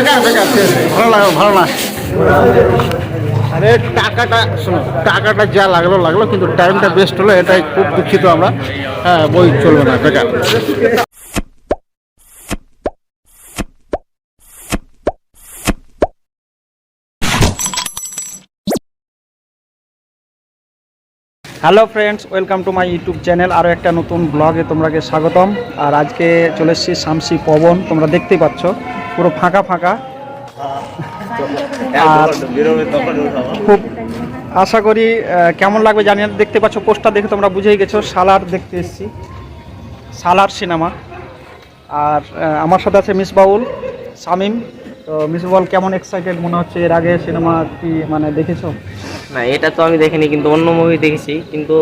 বেকার বেকার শেষ। ভালো লাগে ভালো না আরে টাকাটা শোনো টাকাটা যা লাগল লাগল কিন্তু টাইমটা বেস্ট হলো এটাই খুব দুঃখিত আমরা। হ্যাঁ বই চলবে না বেকার hello friends welcome to my YouTube channel আরও একটা নতুন ব্লগে তোমরাকে স্বাগতম। আর আজকে চলে এসেছি শামসি পবন তোমরা দেখতেই পাচ্ছ। পুরো ফাঁকা ফাঁকা। আর খুব আশা করি কেমন লাগবে জানি না। দেখতে পাচ্ছ পোস্টার দেখে তোমরা বুঝেই গেছো সালার দেখতে এসেছি। সালার সিনেমা। আর আমার সাথে আছে মিস বাউল শামিম। তো মিস বাউল কেমন এক্সাইটেড মনে হচ্ছে? এর আগে সিনেমা কি মানে দেখেছ? না এটা তো আমি দেখিনি কিন্তু অন্য মুভি দেখেছি। কিন্তু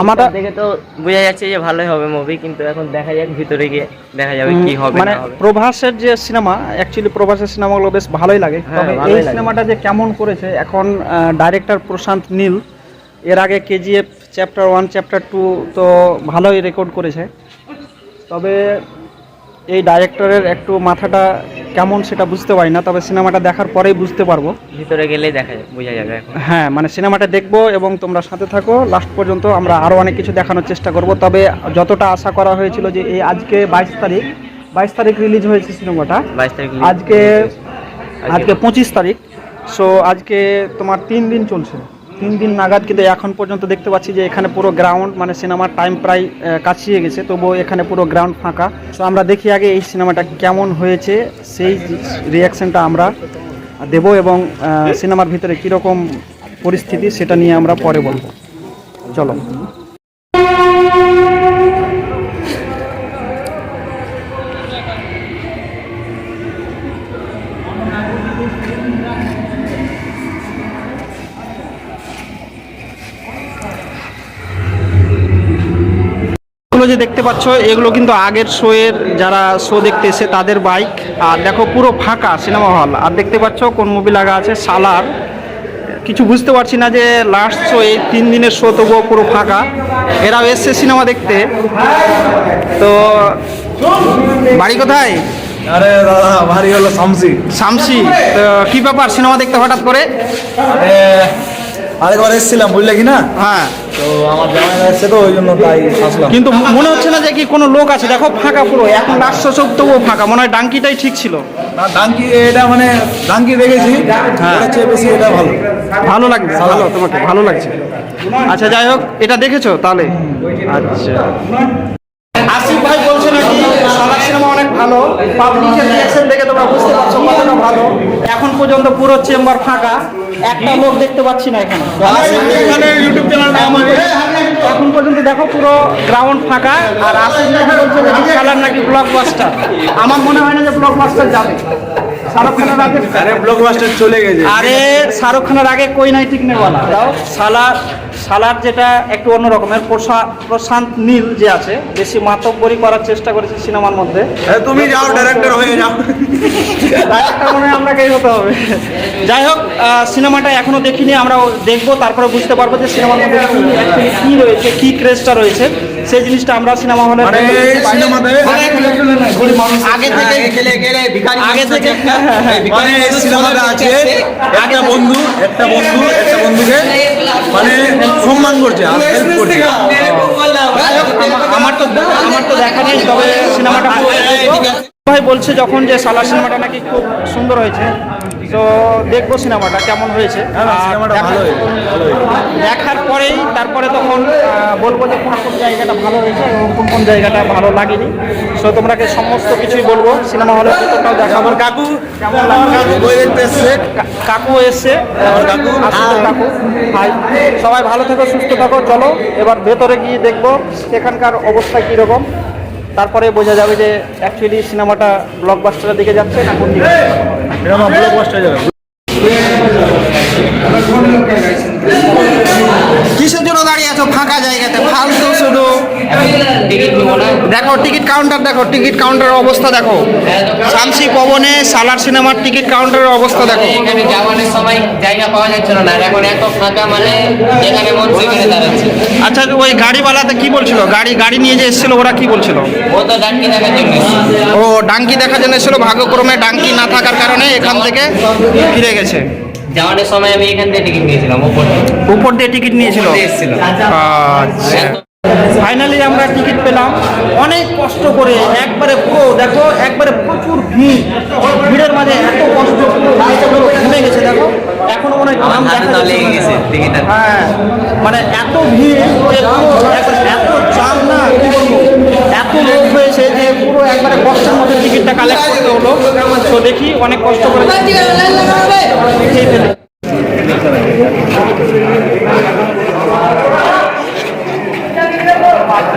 আমার দেখে তো বোঝা যাচ্ছে যে ভালোই হবে মুভি কিন্তু এখন দেখা যাক ভিতরে গিয়ে দেখা যাবে কি হবে মানে প্রভাসের যে সিনেমা অ্যাকচুয়ালি প্রভাসের সিনেমাগুলো বেশ ভালোই লাগে। হ্যাঁ, তবে এই সিনেমাটা যে কেমন করেছে এখন ডাইরেক্টর প্রশান্ত নীল এর আগে KGF chapter one chapter two তো ভালোই রেকর্ড করেছে। তবে এই ডাইরেক্টরের একটু মাথাটা কেমন সেটা বুঝতে পারি না তবে সিনেমাটা দেখার পরেই বুঝতে পারব। ভিতরে গেলেই দেখা বোঝা যাবে এখন। হ্যাঁ মানে সিনেমাটা দেখব এবং তোমরা সাথে থাকো লাস্ট পর্যন্ত আমরা আরও অনেক কিছু দেখানোর চেষ্টা করব তবে যতটা আশা করা হয়েছিল যে এই আজকে বাইশ তারিখ বাইশ তারিখ রিলিজ হয়েছে সিনেমাটা। বাইশ তারিখ আজকে আজকে পঁচিশ তারিখ সো আজকে তোমার তিন দিন চলছে। তিন দিন নাগাদ কিন্তু এখন পর্যন্ত দেখতে পাচ্ছি যে এখানে পুরো গ্রাউন্ড মানে সিনেমার টাইম প্রায় কাছিয়ে গেছে। তবুও এখানে পুরো গ্রাউন্ড ফাঁকা। তো আমরা দেখি আগে এই সিনেমাটা কেমন হয়েছে, সেই রিয়াকশনটা আমরা দেব এবং সিনেমার ভিতরে কীরকম পরিস্থিতি সেটা নিয়ে আমরা পরে বলব। চলো। এগুলো যে দেখতে পাচ্ছ এগুলো কিন্তু আগের শো এর যারা শো দেখতে এসে তাদের বাইক আর দেখো পুরো ফাঁকা সিনেমা হল আর দেখতে পাচ্ছ কোন মুভি লাগা আছে? সালার। কিছু বুঝতে পারছি না যে লাস্ট শো এই তিন দিনের শো তবুও পুরো ফাঁকা। এরাও এসছে সিনেমা দেখতে। তো বাড়ি কোথায়? আরে দাদা ভারী হলো শামসি। শামসি। তো কি ব্যাপার? সিনেমা দেখতে হঠাৎ করে? আরে আরেকবার এসেছিলাম বুঝলে কি না? হ্যাঁ। তো আমার জামাই তো ওই জন্য তাই আসলাম। কিন্তু মনে হচ্ছে না যে কি কোনো লোক আছে? দেখো ফাঁকা পুরো। এখন লাস্ট চোখ সব তবুও ফাঁকা। মনে হয় ডাঙ্কিটাই ঠিক ছিল। না ডাঙ্কি এটা মানে ডাঙ্কি দেখেছি। হ্যাঁ। চেয়ে বেশি এটা ভালো। ভালো লাগছে ভালো তোমাকে ভালো লাগছে। আচ্ছা যাই হোক এটা দেখেছ তাহলে? আচ্ছা। আসিফ ভাই বলছে নাকি সালার সিনেমা অনেক ভালো। পাবলিকের রিয়াকশন দেখে তোমরা বুঝতে পারছ কতটা ভালো। এখন পর্যন্ত পুরো চেম্বার ফাঁকা। একটা লোক দেখতে পাচ্ছি না এখানে। ইউটিউব চ্যানেল এখন পর্যন্ত দেখো পুরো গ্রাউন্ড ফাঁকা। আর আসিফ নাকি বলছে নাকি সালার নাকি ব্লকবাস্টার আমার মনে হয় না যে ব্লকবাস্টার যাবে। শাহরুখ খানের আগে আরে ব্লকবাস্টার চলে গেছে। আরে শাহরুখ খানের আগে কই নাই বলা। সালার সালার যেটা একটু অন্য রকমের। প্রশা- প্রশান্ত নীল যে আছে বেশি মাতব্বরি করার চেষ্টা করেছে সিনেমার মধ্যে। তুমি যাও ডাইরেক্টর হয়ে যাও। ডাইরেক্টর মনে হয় হতে হবে। যাই হোক সিনেমাটা এখনও দেখিনি আমরা দেখব তারপরে বুঝতে পারব যে সিনেমার মধ্যে কি রয়েছে কি ক্রেজটা রয়েছে। সেই জিনিসটা আমরা সিনেমা হলে মানে এই সিনেমাতে আগে থেকে আগে থেকে হ্যাঁ, হ্যাঁ, হ্যাঁ। মানে সিনেমাটা আছে একটা বন্ধু একটা বন্ধু একটা বন্ধুকে মানে সম্মান করছে আমার তো আমার তো দেখা নেই তবে সিনেমাটা ভাই বলছে যখন যে সালার সিনেমাটা নাকি খুব সুন্দর হয়েছে। তো দেখব সিনেমাটা কেমন হয়েছে। হ্যাঁ, দেখার- পরেই তারপরে তখন বলব যে কোন কোন জায়গাটা ভালো হয়েছে এবং কোন কোন জায়গাটা ভালো লাগেনি। সো তোমরাকে সমস্ত কিছুই বলব। সিনেমা হলে দেখাবো। কাকু কাকু এসছে। কাকু। হাই। সবাই ভালো থেকো সুস্থ থাকো চলো। এবার ভেতরে গিয়ে দেখব সেখানকার অবস্থা কীরকম। তারপরে বোঝা যাবে যে অ্যাকচুয়ালি সিনেমাটা ব্লকবাস্টারের দিকে যাচ্ছে না কোন দিকে সিনেমা ব্লকবাস্টার যাবে কিসের জন্য দাঁড়িয়ে আছো ফাঁকা জায়গাতে ফালতু শুধু টিকিট নেব না দেখো টিকিট কাউন্টার দেখো টিকিট কাউন্টারের অবস্থা দেখো। শামসি পবনে সালার সিনেমার টিকিট কাউন্টারের অবস্থা দেখো। এখানে যাওয়ানোর সময় জায়গা পাওয়া যাচ্ছিল না এখন এত ফাঁকা মানে যেখানে মন সেখানে দাঁড়াচ্ছে। আচ্ছা ওই গাড়িওয়ালাতে কি বলছিল? গাড়ি গাড়ি নিয়ে যে এসেছিল ওরা কি বলছিল? ও তো ডাক্কি দেখার জন্য ও ডাঙ্কি দেখার জন্য এসেছিল। ভাগ্যক্রমে ডাঙ্কি না থাকার কারণে এখান থেকে ফিরে গেছে। যাওয়ানোর সময় আমি এখান থেকে টিকিট নিয়েছিলাম থেকে। উপর দিয়ে টিকিট নিয়েছিল? উপর এসেছিল। আচ্ছা। ফাইনালি আমরা টিকিট পেলাম। অনেক কষ্ট করে একবারে পুরো দেখো একবারে প্রচুর ভিড়। ভিড়ের মাঝে এত কষ্ট ঘেমে গেছে দেখো। এখনও মনে হয় গেছে হ্যাঁ। মানে এত ভিড় এত জাম না কি বলব? এত লোক হয়েছে যে পুরো একবারে কষ্টের মধ্যে টিকিটটা কালেক্ট করতে হলো। তো দেখি অনেক কষ্ট করে খেয়ে ফেলে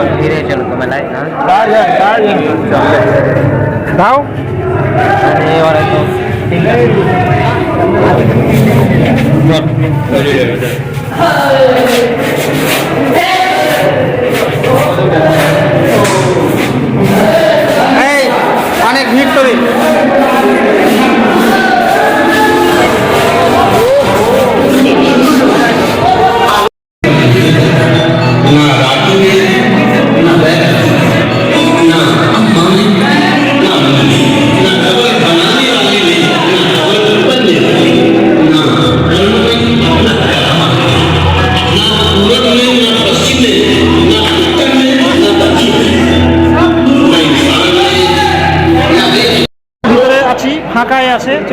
ওদিক দিয়ে ঢুকলো ফিরে চলো তো মেলায় না দাও আরে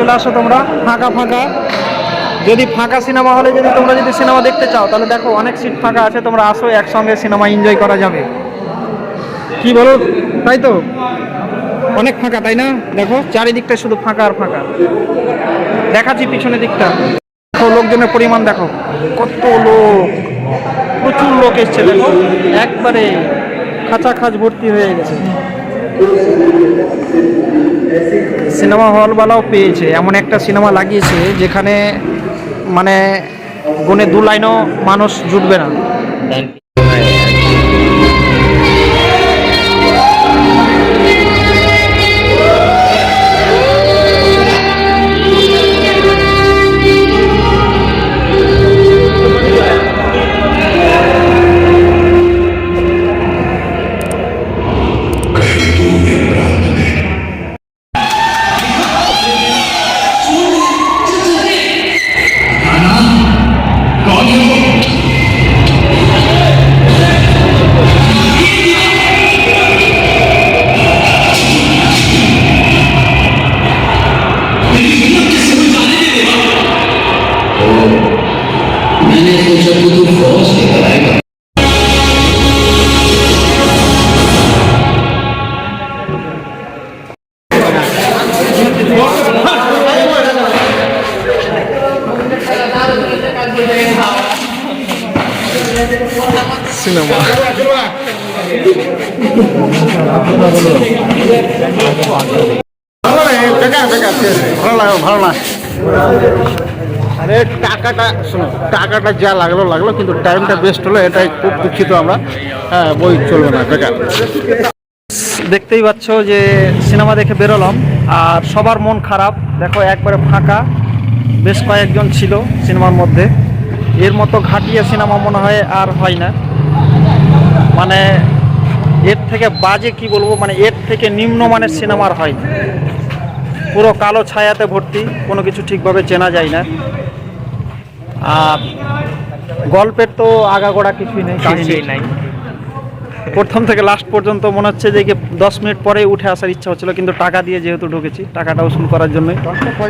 চলে আসো তোমরা, ফাঁকা ফাঁকা। যদি ফাঁকা সিনেমা হলে যদি তোমরা যদি সিনেমা দেখতে চাও, তাহলে দেখো অনেক সিট ফাঁকা আছে, তোমরা আসো, একসঙ্গে সিনেমা এনজয় করা যাবে। কি বলো? তাই তো? অনেক ফাঁকা, তাই না? দেখো, চারিদিকটা শুধু ফাঁকা আর ফাঁকা। দেখাচ্ছি পিছনের দিকটা। দেখো, লোকজনের পরিমাণ দেখো। কত লোক। প্রচুর লোক এসছে, দেখো। একবারে খাঁচা খাঁচ ভর্তি হয়ে গেছে। সিনেমা হলওয়ালাও পেয়েছে, এমন একটা সিনেমা লাগিয়েছে যেখানে মানে গুনে দু লাইনও মানুষ জুটবে না। ভালো লাগে আরে টাকাটা, শোনো, টাকাটা যা লাগল লাগল, কিন্তু টাইমটা বেস্ট হলো, এটাই খুব দুঃখিত আমরা। হ্যাঁ বই চলবে না বেকার দেখতেই পাচ্ছ যে সিনেমা দেখে বেরোলাম, আর সবার মন খারাপ। দেখো, একবারে ফাঁকা। বেশ কয়েকজন ছিল সিনেমার মধ্যে। এর মতো ঘাটিয়া সিনেমা মনে হয় আর হয় না। মানে এর থেকে বাজে কি বলব? মানে এর থেকে নিম্নমানের সিনেমার হয় পুরো কালো ছায়াতে ভর্তি কোনো কিছু ঠিকভাবে চেনা যায় না। আর গল্পের তো আগাগোড়া কিছুই নেই নাই। প্রথম থেকে লাস্ট পর্যন্ত মনে হচ্ছে যে দশ মিনিট পরে উঠে আসার ইচ্ছা হচ্ছিল কিন্তু টাকা দিয়ে যেহেতু ঢুকেছি টাকাটা উসুল করার জন্য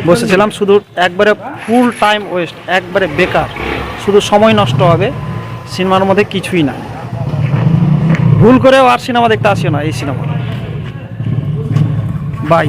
বসেছিলাম। শুধু একবারে ফুল টাইম ওয়েস্ট একবারে বেকার। শুধু সময় নষ্ট হবে সিনেমার মধ্যে কিছুই না ভুল করেও আর সিনেমা দেখতে আসিও না এই সিনেমা। বাই।